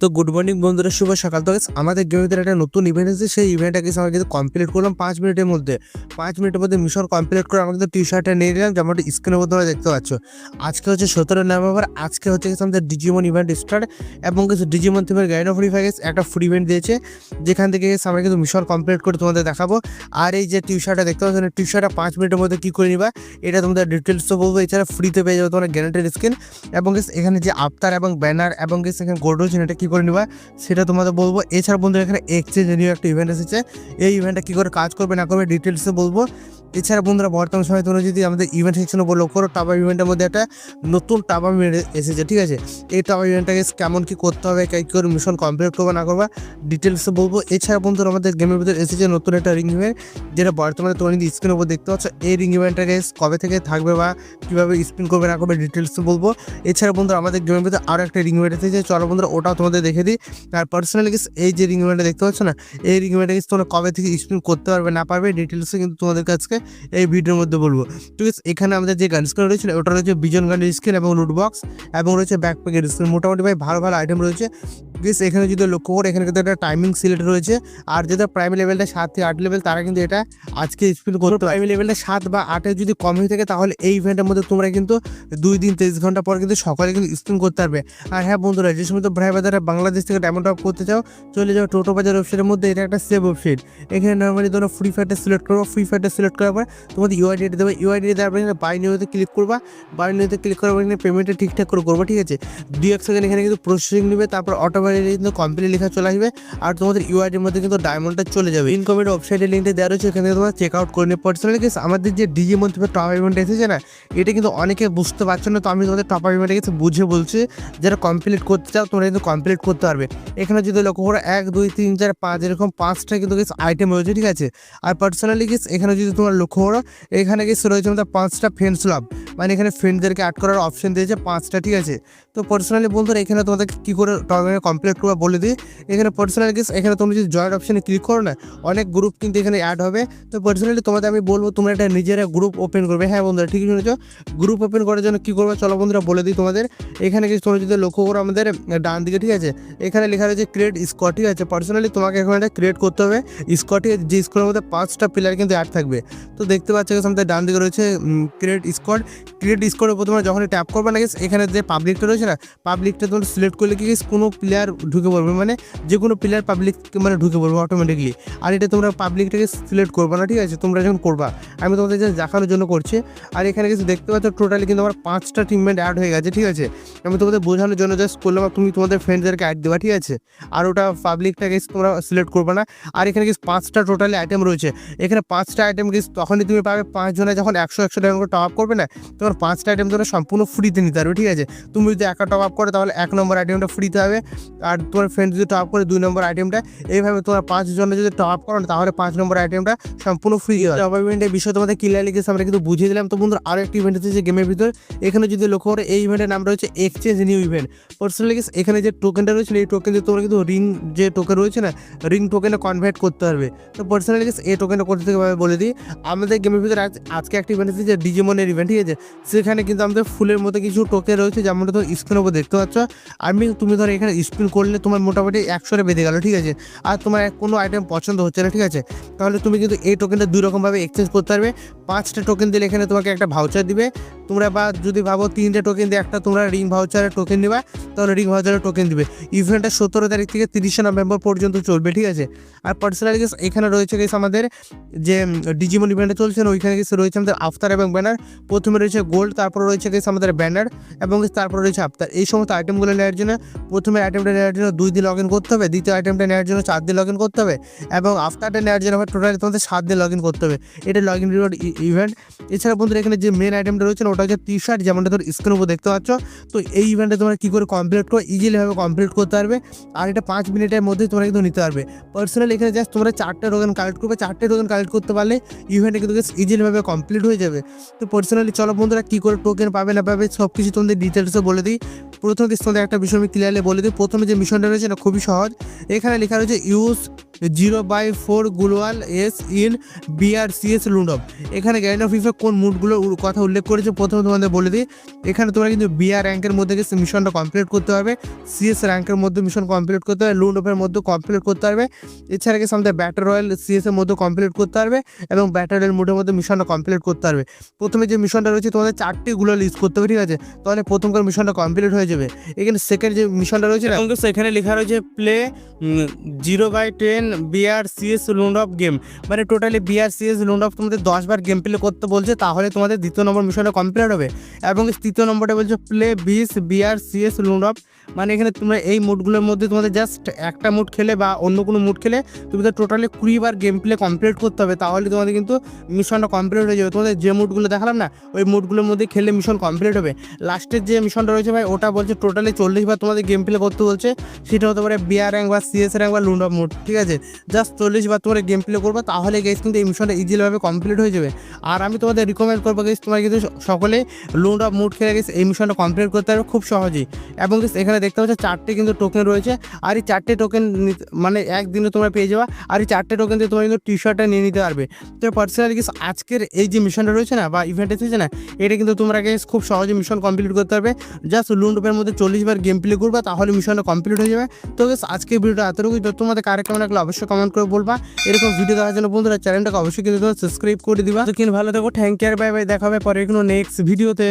তো good morning বন্ধুরা, শুভ সকাল। তো আমাদের গেমের একটা নতুন ইভেন্ট এসেছে সেই ইভেন্টটা কিন্তু আমরা কিন্তু কমপ্লিট করলাম পাঁচ মিনিটের মধ্যে। পাঁচ মিনিটের মধ্যে মিশন কমপ্লিট করে আমরা কিন্তু টি শার্টটা নিয়ে নিলাম, যেমনটা স্ক্রিনের মধ্যে তোমরা দেখতে পাচ্ছ। আজকে হচ্ছে সতেরো নভেম্বর, আজকে হচ্ছে গেছে আমাদের ডিজিমন ইভেন্ট স্টার্ট এবং কিছু ডিজিমন থিমের গাইড ফ্রি ফায়ার একটা ফ্রি ইভেন্ট দিয়েছে, যেখান থেকে আমরা কিন্তু মিশন কমপ্লিট করে তোমাদের দেখাবো। আর এই যে টি শার্টটা দেখতে পাচ্ছ টি শার্টটা পাঁচ মিনিটের মধ্যে কী করে নিবা, এটা তোমাদের ডিটেলসও বলব, এছাড়া ফ্রিতে পেয়ে যাবে তোমার গ্যারান্টেড স্কিন এবং এখানে যে আফতার এবং ব্যানার এবং এখানে রয়েছে এটা কী করে নিবা। সেটা তোমাদের বলব। এছাড়া বন্ধুরা, এখানে এক্সচেঞ্জ নিয়ে একটা ইভেন্ট এসেছে। এই ইভেন্টটা কী করে কাজ করবে না করবে ডিটেলসে বলব। এছাড়া বন্ধুরা, বর্তমান সময় তোমরা যদি আমাদের ইভেন্ট সেকশনে বলো করো টাবা ইভেন্টের মধ্যে একটা নতুন টাবা ইভেন্ট এসেছে, ঠিক আছে? এই টাবা ইভেন্টটাকে কেমন কী করতে হবে, কী করে মিশন কমপ্লিট করবে, না করবা ডিটেলসে বলব। এছাড়া বন্ধুরা, আমাদের গেমের ভিতরে এসেছে নতুন একটা রিং ইভেন্ট যেটা বর্তমানে তোমরা যদি স্ক্রিনের উপর দেখতে পাচ্ছ, এই রিং ইভেন্টটাকে কবে থেকে থাকবে বা কীভাবে স্পিন করবে, না করবে ডিটেলসে বলব। এছাড়া বন্ধুরা, আমাদের গেমের ভিতরে আরও একটা রিং ইভেন্ট এসেছে, চলো বন্ধুরা, ওটাও তোমাদের দেখে দিই। আর পার্সোনালি এই যে রিং ইভেন্টটা দেখতে পাচ্ছ না, এই রিং ইভেন্টটা তোমরা কবে থেকে স্পিন করতে পারবে, না পারবে ডিটেলসে কিন্তু তোমাদের কাছে এই ভিডিওর মধ্যে বলব। ঠিক আছে এখানে আমাদের যে গান স্ক্রিন রয়েছে, ওটা রয়েছে বিজন গানের স্ক্রিন এবং নোটবক্স এবং রয়েছে ব্যাকপ্যাকের স্ক্রিন মোটামুটি ভাই ভালো ভালো আইটেম রয়েছে। প্লিজ এখানে যদি লক্ষ্য করে এখানে কিন্তু একটা টাইমিং সিলেক্ট রয়েছে। আর যেটা প্রাইম লেভেলটা সাত থেকে আট লেভেল তারা কিন্তু এটা আজকে স্পিন করতে প্রাইম লেভেলটা সাত বা আটে যদি কম হয়ে থাকে তাহলে এই ইভেন্টের মধ্যে তোমরা কিন্তু দুই দিন তেইশ ঘণ্টা পর কিন্তু সকালে কিন্তু স্পিন করতে পারবে। আর হ্যাঁ বন্ধুরা যে সময় তো ভাই বাজারে বাংলাদেশ থেকে ডায়মন্ড টপ করতে চাও চলে যাও টোটো বাজার ওয়েবসাইটের মধ্যে এটা একটা সেভ ওয়েবসাইট এখানে নর্মালি তোমরা ফ্রি ফায়ারটা সিলেক্ট করব। ফ্রি ফায়ারটা সিলেক্ট করার পর তোমাদের ইউআইডি দেবে। ইউআইডি দেওয়ার পর বাই নিউতে ক্লিক করবা। বাই নিউতে ক্লিক করার পর এখানে পেমেন্টটা ঠিকঠাক করে করব ঠিক আছে? দুই এক সেকেন্ড এখানে কিন্তু প্রসেসিং নেবে তারপর অটোমেটিক কিন্তু কমপ্লিট লেখা চলে আসবে। আর তোমাদের ইউআইডির মধ্যে কিন্তু ডায়মন্ডটা চলে যাবে। ইনকমের ওয়েবসাইটের লিঙ্কটা দেওয়া রয়েছে এখানে থেকে তোমরা চেক আউট করে নিয়ে পার্সোনালি কেস আমাদের যে ডিজি মন্থ টপ ইভেন্ট এসেছে না, এটা কিন্তু অনেকে বুঝতে পারছ না, তো আমি তোমাদের টপ ইভেন্টে কিছু বুঝে বলছি। যারা কমপ্লিট করতে চাও, তোমরা কিন্তু কমপ্লিট করতে পারবে। এখানে যদি লক্ষ্য করো, এক, দুই, তিন, চার, পাঁচ, এরকম পাঁচটা কিন্তু কিছু আইটেম রয়েছে, ঠিক আছে? আর পার্সোনালি কেস এখানে যদি তোমরা লক্ষ্য করো, এখানে কিছু রয়েছে আমাদের পাঁচটা ফ্রেন্ডস লাভ মানে এখানে ফ্রেন্ডদেরকে অ্যাড করার অপশন দিয়েছে পাঁচটা, ঠিক আছে? তো পার্সোনালি বন্ধুরা এখানে তোমাদের কী করে টপ কমপ্লিট করবা বলে দিই। এখানে পার্সোনাল গেস এখানে তুমি যদি জয়েন্ট অপশানে ক্লিক করো না, অনেক গ্রুপ কিন্তু এখানে অ্যাড হবে। তো পার্সোনালি তোমাদের আমি বলব, তোমরা একটা নিজেরা গ্রুপ ওপেন করবে। হ্যাঁ বন্ধুরা, ঠিকই শুনেছো? গ্রুপ ওপেন করার জন্য কী করবে চলো বন্ধুরা বলে দিই তোমাদের। এখানে কিছু তোমরা যদি লক্ষ্য করো আমাদের ডান দিকে ঠিক আছে? এখানে লেখা রয়েছে ক্রিয়েট স্কট ঠিক আছে? পার্সোনালি তোমাকে এখন এটা ক্রিয়েট করতে হবে। স্কটে যে স্কোরের মধ্যে পাঁচটা প্লেয়ার কিন্তু অ্যাড থাকবে। তো দেখতে পাচ্ছ আমাদের ডান দিকে রয়েছে ক্রিয়েট স্কট ক্রিয়েট স্কোরের উপর তোমরা যখনই ট্যাপ করবে না এখানে যে পাবলিকটা রয়েছে না? পাবলিকটা তোমরা সিলেক্ট করলে কি কোনো প্লেয়ার ঢুকে পড়বে? মানে যে কোনো প্লেয়ার পাবলিক মানে ঢুকে পড়বে অটোমেটিকলি আর এটা তোমরা পাবলিকটাকে সিলেক্ট করবে না, ঠিক আছে? তোমরা যখন করবা, আমি তোমাদের জাস্ট দেখানোর জন্য করছি। আর এখানে কিছু দেখতে পাচ্ছ টোটালি কিন্তু আমার পাঁচটা টিমমেট অ্যাড হয়ে গেছে, ঠিক আছে? আমি তোমাদের বোঝানোর জন্য জাস্ট করলাম তুমি তোমাদের ফ্রেন্ডদেরকে অ্যাড দেবা, ঠিক আছে? আর ওটা পাবলিকটাকে তোমরা সিলেক্ট করবে না। আর এখানে কিছু পাঁচটা টোটালি আইটেম রয়েছে। এখানে পাঁচটা আইটেম কিছু তখনই তুমি পাবে পাঁচজনে যখন একশো একশো টাকা করে টপ আপ করবে না তোমার পাঁচটা আইটেম তোমরা সম্পূর্ণ ফ্রিতে নিতে পারবে, ঠিক আছে? তুমি যদি একা টপ আপ করে তাহলে এক নম্বর আইটেমটা ফ্রিতে হবে। আর তোমার ফ্রেন্ড যদি টপ করে দুই নম্বর আইটেমটা এইভাবে তোমার পাঁচ জনে যদি টপ আপ করো তাহলে পাঁচ নম্বর আইটেমটা সম্পূর্ণ ফ্রি হয় টপ ইভেন্টের বিষয় তোমাদের ক্লিয়ার লিখেছে আমরা কিন্তু বুঝিয়ে দিলাম। তো বন্ধুরা আরও একটি ইভেন্ট আছে গেমের ভিতরে। এখানে যদি লক্ষ্য করে, এই ইভেন্টের নাম রয়েছে এক্সচেঞ্জ নিউ ইভেন্ট পার্সোনালি এখানে যে টোকেনটা রয়েছে, এই টোকেন দিয়ে তোমরা কিন্তু রিং যে টোকেন রয়েছে না রিং টোকেনে কনভার্ট করতে পারবে তো পার্সোনালি এই টোকেনটা করতে থেকে বলে দিই। আমাদের গেমের ভিতরে আজ- আজকে একটা ইভেন্ট আছে যে ডিজিমনের ইভেন্ট ঠিক আছে? সেখানে কিন্তু আমাদের ফুলের মতো কিছু টোকেন রয়েছে, যেমনটা তো স্ক্রিনের উপর দেখতে পাচ্ছ। আমি তুমি ধরো এখানে স্পিন করলে তোমার মোটামুটি একশোরে বেঁধে গেলো, ঠিক আছে? আর তোমার কোনো আইটেম পছন্দ হচ্ছে না, ঠিক আছে? তাহলে তুমি কিন্তু এই টোকেনটা দুই রকমভাবে এক্সচেঞ্জ করতে পারবে। পাঁচটা টোকেন দিলে এখানে তোমাকে একটা ভাউচার দিবে। তোমরা বা যদি ভাবো তিনটে টোকেন দিয়ে একটা তোমরা রিং ভাউচারের টোকেন নিবা, তাহলে রিং ভাউচারের টোকেন দিবে। ইভেন্টটা সতেরো তারিখ থেকে তিরিশে নভেম্বর পর্যন্ত চলবে, ঠিক আছে? আর পার্সোনালি এখানে রয়েছে গেছে আমাদের যে ডিজিমন ইভেন্টে চলছে, ওইখানে গেছে রয়েছে আমাদের আফতার এবং ব্যানার প্রথমে রয়েছে গোল্ড তারপর রয়েছে গেছে আমাদের ব্যানার এবং তারপর রয়েছে আফতার এই সমস্ত আইটেমগুলো নেওয়ার জন্য প্রথমে আইটেমটা নেওয়ার জন্য দুই দিন লগ ইন করতে হবে, দ্বিতীয় আইটেমটা নেওয়ার জন্য চার দিন লগ ইন করতে হবে এবং আফতারটা নেওয়ার জন্য আবার টোটালি তোমাদের সাত দিন লগ ইন করতে হবে। এটা লগ ইন রিওয়ার্ড ইভেন্ট এছাড়া বন্ধুরা এখানে যে মেন আইটেমটা রয়েছে ওটা হচ্ছে টি শার্ট যেমনটা তোর স্ক্রিনের উপর দেখতে পাচ্ছ। তো এই ইভেন্টে তোমরা কী করে কমপ্লিট করো? ইজিলিভাবে কমপ্লিট করতে পারবে। আর এটা পাঁচ মিনিটের মধ্যেই তোমরা কিন্তু নিতে পারবে। পার্সোনালি এখানে জাস্ট তোমরা চারটে টোকেন কালেক্ট করবে। চারটে টোকেন কালেক্ট করতে পারলে ইভেন্টে কিন্তু ইজিলিভাবে কমপ্লিট হয়ে যাবে। তো পার্সোনালি চলো বন্ধুরা কী করে টোকেন পাবে না পাবে সব কিছু তোমাদের ডিটেলসও বলে দিই। প্রথমে তোমাদের একটা বিষয় আমি ক্লিয়ারলি বলে দিই। প্রথমে যে মিশনটা রয়েছে না খুবই সহজ। এখানে লেখা রয়েছে ইউজ জিরো বাই ফোর গ্লোয়াল এস ইন বিআরসিএস লুন্ডম এখানে গ্যারেন্ট অফ ইফে কোন মুডগুলোর কথা উল্লেখ করেছে, প্রথমে তোমাদের বলে দিই। এখানে তোমরা কিন্তু বিআর র্যাঙ্কের মধ্যে গেছে মিশনটা কমপ্লিট করতে হবে সিএস র্যাঙ্কের মধ্যে মিশন কমপ্লিট করতে হবে লুন অফের মধ্যে কমপ্লিট করতে পারবে। এছাড়া গেছে আমাদের ব্যাটার রয়্যাল সিএস এর মধ্যে কমপ্লিট করতে পারবে এবং ব্যাটার রয়্যাল মোডের মধ্যে মিশনটা কমপ্লিট করতে পারবে। প্রথমে যে মিশনটা রয়েছে, তোমাদের চারটি গুলো লিস্ট করতে হবে, ঠিক আছে? তাহলে প্রথমকার মিশনটা কমপ্লিট হয়ে যাবে। এখানে সেকেন্ড যে মিশনটা রয়েছে না? এবং সেখানে লেখা রয়েছে play zero by ten BR CS lone wolf game মানে totally BR CS lone wolf তোমাদের দশ বার গেম প্লে করতে বলছে, তাহলে তোমাদের দ্বিতীয় নম্বর মিশনটা কমপ্লিট হবে। এবং তৃতীয় নম্বরটা বলছে প্লে বিস বিআর সিএস লুন্ড অফ মানে এখানে তোমরা এই মুডগুলোর মধ্যে তোমাদের জাস্ট একটা মুড খেলে বা অন্য কোনো মুড খেলে, তুমি তো টোটালি কুড়ি বার গেম প্লে কমপ্লিট করতে হবে, তাহলে তোমাদের কিন্তু মিশনটা কমপ্লিট হয়ে যাবে। তোমাদের যে মুডগুলো দেখালাম না, ওই মুডগুলোর মধ্যে খেলে মিশন কমপ্লিট হবে। লাস্টের যে মিশনটা রয়েছে ভাই, ওটা বলছে টোটালি চল্লিশ বার তোমাদের গেম প্লে করতে বলছে। সেটা হতে পারে বিআর র্যাঙ্ক বা সিএস র্যাঙ্ক বা লুন্ড মুড ঠিক আছে? জাস্ট চল্লিশ বার তোমরা গেম প্লে করবে, তাহলে গেস কিন্তু এই মিশনটা ইজিলিভাবে কমপ্লিট হয়ে যাবে। আর আমি তোমাদের রিকমেন্ড করব গেস তোমরা কিন্তু সকলে লুন্ড মুড খেলে গেছে এই মিশনটা কমপ্লিট করতে পারবে খুব সহজেই। এবং এখানে দেখতে পাচ্ছ চারটে কিন্তু টোকেন রয়েছে, আর এই চারটে টোকেন মানে একদিনে তোমরা পেয়ে যাওয়া আর এই চারটে টোকেন দিয়ে তোমরা কিন্তু টি শার্টটা নিয়ে নিতে পারবে। তো পার্সোনালি গেস আজকের এই যে মিশনটা রয়েছে না, বা ইভেন্ট রয়েছে না, এটা কিন্তু তোমরা গেস খুব সহজে মিশন কমপ্লিট করতে পারবে। জাস্ট লুন্ডপের মধ্যে চল্লিশ বার গেম প্লে করবা, তাহলে মিশনটা কমপ্লিট হয়ে যাবে। তো গেস আজকে ভিডিওটা এতটুকুই। তো তোমাদের কারে কেমন লাগল অবশ্যই কমেন্ট করে বলবা। এরকম ভিডিও দেখার জন্য বন্ধুরা চ্যানেলটাকে অবশ্যই কিন্তু সাবস্ক্রাইব করে দিবা। তো কিন্তু ভালো থাকো থ্যাংক ইউ আর বাই বাই দেখা হবে পরে কোনো নেক্সট ভিডিওতে